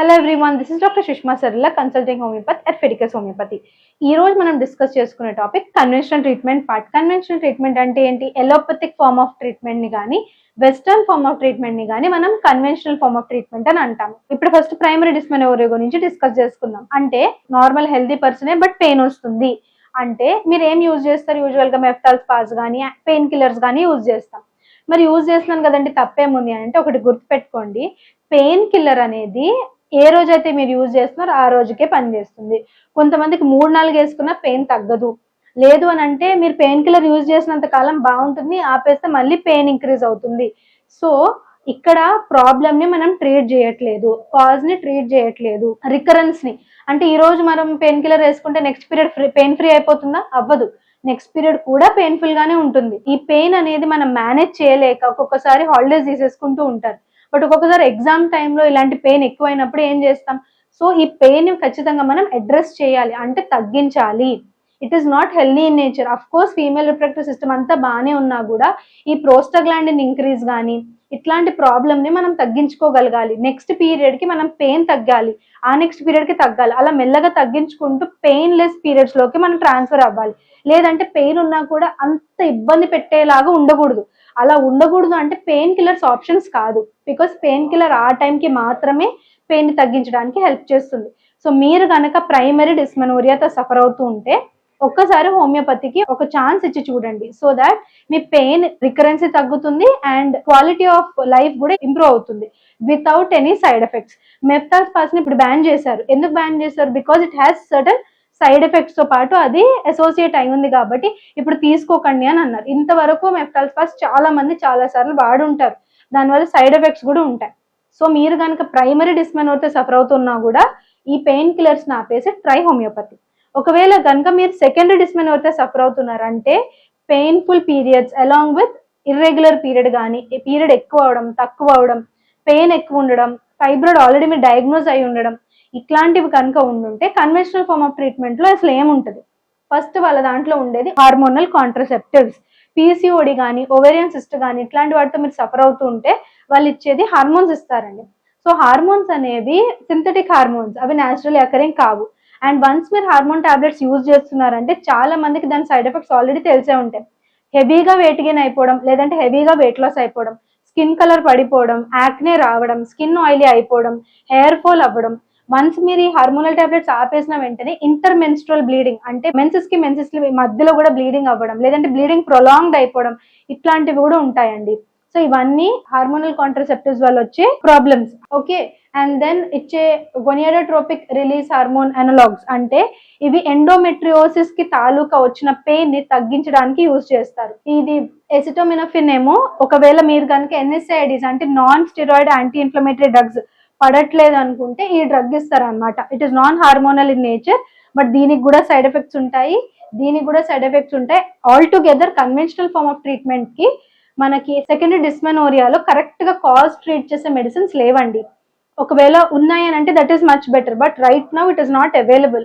Hello everyone this is doctor Sushma Sarla consulting homeopathy at Fedicus homeopathy ఈ రోజు మనం discuss చేసుకునే topic conventional treatment part conventional treatment అంటే ఏంటి? Allopathic form of ట్రీట్మెంట్ని కానీ western form of ట్రీట్మెంట్ని కానీ మనం కన్వెన్షనల్ ఫార్మ్ ఆఫ్ ట్రీట్మెంట్ అని అంటాము. ఇప్పుడు ఫస్ట్ ప్రైమరీ డిస్మెనోరియా గురించి డిస్కస్ చేసుకుందాం? అంటే నార్మల్ హెల్దీ పర్సనే బట్ పెయిన్ వస్తుంది. అంటే మీరు ఏం యూజ్ చేస్తారు? యూజువల్గా మెఫ్టాల్ స్పాస్ కానీ పెయిన్ కిల్లర్స్ కానీ యూజ్ చేస్తాం. మరి యూజ్ చేస్తున్నాను కదండి తప్పేముంది అని అంటే ఒకటి గుర్తుపెట్టుకోండి. పెయిన్ కిల్లర్ అనేది ఏ రోజైతే మీరు యూజ్ చేస్తున్నారో ఆ రోజుకే పనిచేస్తుంది కొంతమందికి మూడు నాలుగు వేసుకున్న పెయిన్ తగ్గదు. లేదు అని అంటే మీరు పెయిన్ కిల్లర్ యూజ్ చేసినంత కాలం బాగుంటుంది ఆపేస్తే మళ్ళీ పెయిన్ ఇంక్రీజ్ అవుతుంది. సో ఇక్కడ ప్రాబ్లమ్ని మనం ట్రీట్ చేయట్లేదు. కాజ్ని ట్రీట్ చేయట్లేదు. రికరెన్స్ని. అంటే ఈ రోజు మనం పెయిన్ కిల్లర్ వేసుకుంటే next period free pain free అయిపోతుందా? అవ్వదు. నెక్స్ట్ పీరియడ్ కూడా పెయిన్ఫుల్ గానే ఉంటుంది. ఈ పెయిన్ అనేది మనం మేనేజ్ చేయలేక ఒక్కొక్కసారి హాలిడేస్ తీసేసుకుంటూ ఉంటారు. బట్ ఒక్కొక్కసారి ఎగ్జామ్ టైంలో ఇలాంటి పెయిన్ ఎక్కువైనప్పుడు ఏం చేస్తాం? సో ఈ పెయిన్ ఖచ్చితంగా మనం అడ్రస్ చేయాలి అంటే తగ్గించాలి. It is not healthy in nature of course female reproductive system అంతా బాగానే ఉన్నా కూడా ఈ ప్రోస్టగ్లాండిన్ ఇంక్రీజ్ కానీ ఇట్లాంటి ప్రాబ్లమ్ని మనం తగ్గించుకోగలగాలి. నెక్స్ట్ పీరియడ్కి మనం పెయిన్ తగ్గాలి. ఆ నెక్స్ట్ పీరియడ్కి తగ్గాలి. అలా మెల్లగా తగ్గించుకుంటూ పెయిన్ లెస్ పీరియడ్స్లోకి మనం ట్రాన్స్ఫర్ అవ్వాలి. లేదంటే పెయిన్ ఉన్నా కూడా అంత ఇబ్బంది పెట్టేలాగా ఉండకూడదు. అలా ఉండకూడదు అంటే పెయిన్ కిల్లర్స్ ఆప్షన్స్ కాదు. బికాస్ పెయిన్ కిల్లర్ ఆ టైంకి మాత్రమే పెయిన్ తగ్గించడానికి హెల్ప్ చేస్తుంది. సో మీరు కనుక ప్రైమరీ డిస్మెనోరియాతో సఫర్ అవుతూ ఉంటే ఒక్కసారి హోమియోపతికి ఒక ఛాన్స్ ఇచ్చి చూడండి. సో దాట్ మీ పెయిన్ రికరెన్సీ తగ్గుతుంది అండ్ క్వాలిటీ ఆఫ్ లైఫ్ కూడా ఇంప్రూవ్ అవుతుంది. Without any side effects Meftal స్పాస్ని ఇప్పుడు బ్యాన్ చేశారు. ఎందుకు బ్యాన్ చేశారు? Because it has certain side ఎఫెక్ట్స్తో పాటు అది అసోసియేట్ అయి ఉంది కాబట్టి ఇప్పుడు తీసుకోకండి అని అన్నారు. ఇంతవరకు మెఫ్టాల్ చాలా మంది చాలా సార్లు వాడుంటారు. దానివల్ల సైడ్ ఎఫెక్ట్స్ కూడా ఉంటాయి. సో మీరు కనుక ప్రైమరీ డిస్మెనోర్తో సఫర్ అవుతున్నా కూడా ఈ పెయిన్ కిల్లర్స్ ఆపేసి ట్రై హోమియోపతి. ఒకవేళ కనుక మీరు సెకండరీ డిస్మెనోర్తో suffer అవుతున్నారంటే painful periods along with irregular period కానీ పీరియడ్ ఎక్కువ అవడం తక్కువ అవడం పెయిన్ ఎక్కువ ఉండడం ఫైబ్రాయిడ్ ఆల్రెడీ మీరు డయాగ్నోజ్ అయి ఉండడం ఇట్లాంటివి కనుక ఉండుంటే కన్వెన్షనల్ ఫార్మ్ ఆఫ్ ట్రీట్మెంట్లో అసలు ఏముంటుంది? ఫస్ట్ వాళ్ళ దాంట్లో ఉండేది హార్మోనల్ కాంట్రసెప్టివ్స్ పీసీఓడి కానీ ఓవేరియన్ సిస్ట్ కానీ ఇట్లాంటి వాటితో మీరు సఫర్ అవుతూ ఉంటే వాళ్ళు ఇచ్చేది హార్మోన్స్ ఇస్తారండి. సో హార్మోన్స్ అనేవి సింథటిక్ హార్మోన్స్ అవి న్యాచురల్ అకరింగ్ కావు. అండ్ వన్స్ మీరు హార్మోన్ టాబ్లెట్స్ యూజ్ చేస్తున్నారంటే చాలా మందికి దాని సైడ్ ఎఫెక్ట్స్ ఆల్రెడీ తెలిసే ఉంటాయి. హెవీగా వెయిట్ గెయిన్ అయిపోవడం లేదంటే హెవీగా వెయిట్ లాస్ అయిపోవడం స్కిన్ కలర్ పడిపోవడం యాక్నే రావడం స్కిన్ ఆయిలీ అయిపోవడం హెయిర్ ఫాల్ అవ్వడం వన్స్ మీరు ఈ హార్మోనల్ టాబ్లెట్స్ ఆపేసిన వెంటనే ఇంటర్ మెన్స్ట్రల్ బ్లీడింగ్ అంటే మెన్సెస్కి మెన్సెస్ మధ్యలో కూడా బ్లీడింగ్ అవ్వడం లేదంటే బ్లీడింగ్ ప్రొలాంగ్డ్ అయిపోవడం ఇట్లాంటివి కూడా ఉంటాయండి. సో ఇవన్నీ హార్మోనల్ కాంట్రసెప్టివ్స్ వల్ల వచ్చే ప్రాబ్లమ్స్ ఓకే అండ్ దెన్ ఇచ్చే గొనియాడోట్రోపిక్ రిలీజ్ హార్మోన్ అనలాగ్స్ అంటే ఇవి ఎండోమెట్రియోసిస్కి తాలూకా వచ్చిన పెయిన్ని తగ్గించడానికి యూజ్ చేస్తారు. ఇది ఎసిటోమినోఫిన్ ఏమో ఒకవేళ మీరు కనుక ఎన్ఎస్ఐడిస్ అంటే non steroid anti inflammatory drugs పడట్లేదు అనుకుంటే ఈ డ్రగ్ ఇస్తారనమాట it is non hormonal in nature but దీనికి కూడా సైడ్ ఎఫెక్ట్స్ ఉంటాయి. దీనికి కూడా సైడ్ ఎఫెక్ట్స్ ఉంటాయి. All together conventional form of ట్రీట్మెంట్కి మనకి సెకండరీ డిస్మెనోరియాలో కరెక్ట్గా కాజ్ ట్రీట్ చేసే మెడిసిన్స్ లేవండి. ఒకవేళ ఉన్నాయని అంటే that is much better but right now it is not available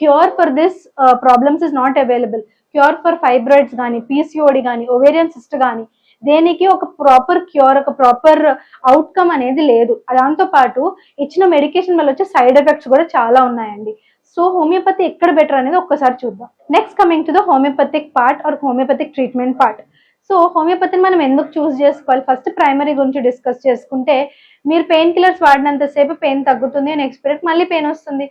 cure for this problems is not available cure for fibroids కానీ పీసీఓడి కానీ ఒవేరియన్ సిస్ట్ కానీ దేనికి ఒక ప్రాపర్ క్యూర్ ఒక ప్రాపర్ అవుట్కమ్ అనేది లేదు. దాంతో పాటు ఇచ్చిన మెడికేషన్ వల్ల వచ్చే సైడ్ ఎఫెక్ట్స్ కూడా చాలా ఉన్నాయండి. సో హోమియోపతి ఎక్కడ బెటర్ అనేది ఒక్కసారి చూద్దాం. Next coming to the homeopathic part or homeopathic treatment part so హోమియోపతిని మనం ఎందుకు చూస్ చేసుకోవాలి? ఫస్ట్ ప్రైమరీ గురించి డిస్కస్ చేసుకుంటే మీరు పెయిన్ కిల్లర్స్ వాడినంతసేపు పెయిన్ తగ్గుతుంది నెక్స్ట్ ఎక్స్పీరియన్స్ మళ్ళీ పెయిన్ వస్తుంది.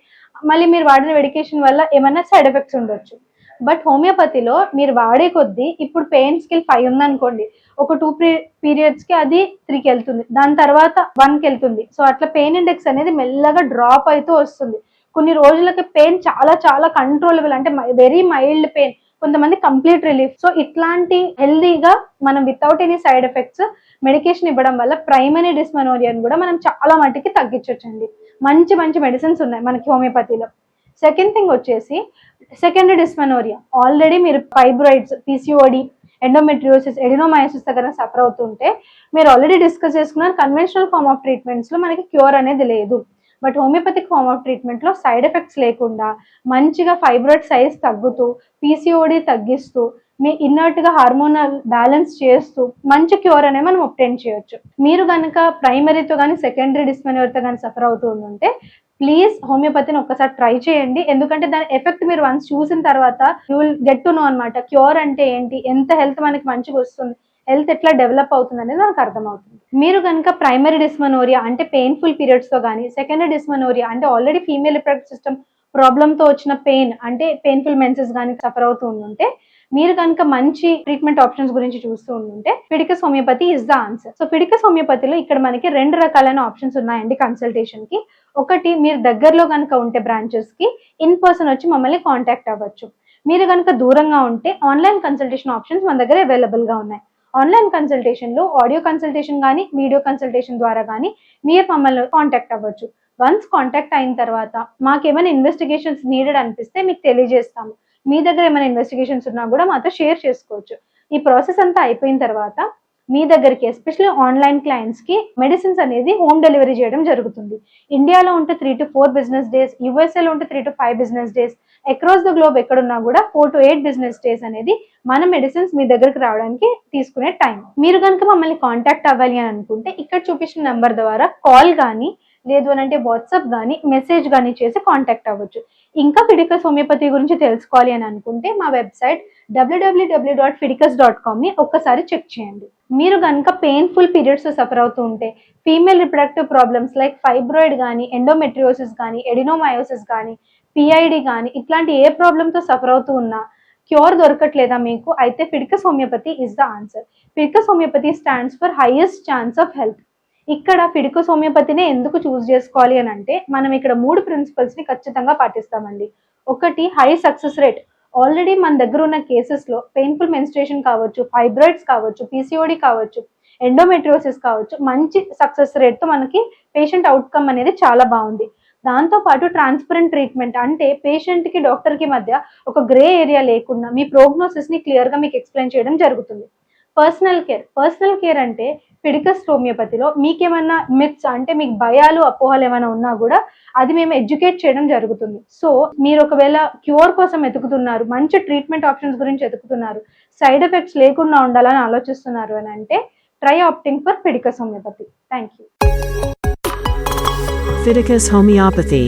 మళ్ళీ మీరు వాడిన మెడికేషన్ వల్ల ఏమైనా సైడ్ ఎఫెక్ట్స్ ఉండొచ్చు. బట్ హోమియోపతిలో మీరు వాడే కొద్దీ ఇప్పుడు పెయిన్ స్కిల్ ఫైవ్ ఉందనుకోండి. ఒక టూ పీరియడ్స్కి అది త్రీకి వెళ్తుంది. దాని తర్వాత వన్కి వెళ్తుంది. సో అట్లా పెయిన్ ఇండెక్స్ అనేది మెల్లగా డ్రాప్ అవుతూ వస్తుంది. కొన్ని రోజులకి పెయిన్ చాలా చాలా కంట్రోలబుల్ అంటే వెరీ మైల్డ్ పెయిన్ కొంతమంది కంప్లీట్ రిలీఫ్ సో ఇట్లాంటి హెల్దీగా మనం without any side effects medication ఇవ్వడం వల్ల ప్రైమరీ డిస్మనోరియాని కూడా మనం చాలా మట్టికి తగ్గించవచ్చండి మంచి మంచి మెడిసిన్స్ ఉన్నాయి మనకి హోమియోపతిలో. సెకండ్ థింగ్ వచ్చేసి సెకండరీ డిస్మెనోరియా. ఆల్రెడీ మీరు ఫైబ్రాయిడ్స్ పీసీఓడి ఎండోమెట్రియోసిస్ ఎడినోమయోసిస్ దగ్గర సఫర్ అవుతుంటే మీరు ఆల్రెడీ డిస్కస్ చేసుకున్నారు కన్వెన్షనల్ ఫార్మ్ ఆఫ్ ట్రీట్మెంట్స్లో మనకి క్యూర్ అనేది లేదు. బట్ హోమియోపతిక్ ఫార్మ్ ఆఫ్ ట్రీట్మెంట్లో సైడ్ ఎఫెక్ట్స్ లేకుండా మంచిగా ఫైబ్రాయిడ్ సైజ్ తగ్గుతూ పీసీఓడి తగ్గిస్తూ మీ ఇన్నర్ట్గా హార్మోనల్ బ్యాలెన్స్ చేస్తూ మంచి క్యూర్ అనేది మనం ఒప్టైన్ చేయొచ్చు. మీరు కనుక ప్రైమరీతో కానీ సెకండరీ డిస్మెనోరితో కానీ సఫర్ అవుతూ ఉంటే ప్లీజ్ హోమియోపతిని ఒక్కసారి ట్రై చేయండి. ఎందుకంటే దాని ఎఫెక్ట్ మీరు వన్స్ చూసిన తర్వాత you will get to know అనమాట క్యూర్ అంటే ఏంటి? ఎంత హెల్త్ మనకి మంచిగా వస్తుంది? హెల్త్ ఎట్లా డెవలప్ అవుతుంది అనేది మనకు అర్థమవుతుంది. మీరు కనుక ప్రైమరీ డిస్మనోరియా అంటే పెయిన్ఫుల్ పీరియడ్స్తో కానీ సెకండరీ డిస్మనోరియా అంటే ఆల్రెడీ ఫీమేల్ రిప్రొడక్ట్ సిస్టమ్ ప్రాబ్లమ్తో వచ్చిన పెయిన్ అంటే పెయిన్ఫుల్ మెన్సెస్ కానీ సఫర్ అవుతూ ఉంటే మీరు కనుక మంచి ట్రీట్మెంట్ ఆప్షన్స్ గురించి చూస్తూ ఉంటే Fiticus homeopathy is the answer so Fiticus హోమియోపతిలో ఇక్కడ మనకి రెండు రకాలైన ఆప్షన్స్ ఉన్నాయండి కన్సల్టేషన్కి. ఒకటి మీరు దగ్గరలో కనుక ఉంటే బ్రాంచెస్కి ఇన్ పర్సన్ వచ్చి మమ్మల్ని కాంటాక్ట్ అవ్వచ్చు. మీరు కనుక దూరంగా ఉంటే ఆన్లైన్ కన్సల్టేషన్ ఆప్షన్స్ మన దగ్గర అవైలబుల్గా ఉన్నాయి. ఆన్లైన్ కన్సల్టేషన్లో ఆడియో కన్సల్టేషన్ కానీ వీడియో కన్సల్టేషన్ ద్వారా కానీ మీరు మమ్మల్ని కాంటాక్ట్ అవ్వచ్చు. వన్స్ కాంటాక్ట్ అయిన తర్వాత మాకేమైనా ఇన్వెస్టిగేషన్స్ నీడెడ్ అనిపిస్తే మీకు తెలియజేస్తాము. మీ దగ్గర ఏమైనా ఇన్వెస్టిగేషన్స్ ఉన్నా కూడా మాతో షేర్ చేసుకోవచ్చు. ఈ ప్రాసెస్ అంతా అయిపోయిన తర్వాత మీ దగ్గరికి ఎస్పెషల్లీ ఆన్లైన్ క్లయింట్స్కి మెడిసిన్స్ అనేది హోమ్ డెలివరీ చేయడం జరుగుతుంది. ఇండియాలో ఉంటే three to four business days యుఎస్ఏలో ఉంటే three to five business days across the globe ఎక్కడున్నా కూడా four to eight business days అనేది మన మెడిసిన్స్ మీ దగ్గరికి రావడానికి తీసుకునే టైం మీరు కనుక మమ్మల్ని కాంటాక్ట్ అవ్వాలి అని అనుకుంటే ఇక్కడ చూపించిన నెంబర్ ద్వారా కాల్ కానీ లేదు అని అంటే వాట్సాప్ కానీ మెసేజ్ కానీ చేసి కాంటాక్ట్ అవ్వచ్చు. ఇంకా ఫిడికస్ హోమియోపతి గురించి తెలుసుకోవాలి అని అనుకుంటే మా website WWW dot Fiticus dot కామ్ని ఒక్కసారి చెక్ చేయండి. మీరు కనుక పెయిన్ఫుల్ పీరియడ్స్ సఫర్ అవుతూ ఉంటే female reproductive problems like fibroid కానీ ఎండోమెట్రియోసిస్ కానీ ఎడినోమయోసిస్ కానీ పిఐడి కానీ ఇట్లాంటి ఏ ప్రాబ్లంతో సఫర్ అవుతూ ఉన్నా క్యూర్ దొరకట్లేదా మీకు? అయితే Fiticus homeopathy is the answer Fiticus homeopathy stands for highest chance of health ఇక్కడ ఫిడికస్ హోమియోపతినే ఎందుకు చూస్ చేసుకోవాలి అని అంటే మనం ఇక్కడ మూడు ప్రిన్సిపల్స్ని ఖచ్చితంగా పాటిస్తామండి. ఒకటి హై సక్సెస్ రేట్ ఆల్రెడీ మన దగ్గర ఉన్న కేసెస్లో పెయిన్ఫుల్ మెన్స్ట్రేషన్ కావచ్చు ఫైబ్రాయిడ్స్ కావచ్చు పీసీఓడి కావచ్చు ఎండోమెట్రియోసిస్ కావచ్చు మంచి సక్సెస్ రేట్తో మనకి పేషెంట్ అవుట్కమ్ అనేది చాలా బాగుంది. దాంతో పాటు ట్రాన్స్పరెంట్ ట్రీట్మెంట్ అంటే పేషెంట్కి డాక్టర్కి మధ్య ఒక గ్రే ఏరియా లేకుండా మీ ప్రోగ్నోసిస్ని క్లియర్గా మీకు ఎక్స్ప్లెయిన్ చేయడం జరుగుతుంది. పర్సనల్ కేర్ పర్సనల్ కేర్ అంటే ఫిడికస్ హోమియోపతిలో మీకేమైనా మిత్స్ అంటే మీకు భయాలు అపోహలు ఏమైనా ఉన్నా కూడా అది మేము ఎడ్యుకేట్ చేయడం జరుగుతుంది. సో మీరు ఒకవేళ క్యూర్ కోసం ఎతుకుతున్నారు మంచి ట్రీట్మెంట్ ఆప్షన్స్ గురించి ఎతుకుతున్నారు సైడ్ ఎఫెక్ట్స్ లేకుండా ఉండాలని ఆలోచిస్తున్నారు అని అంటే try opting for Fidicus homeopathy. Thank you. Fiticus Homeopathy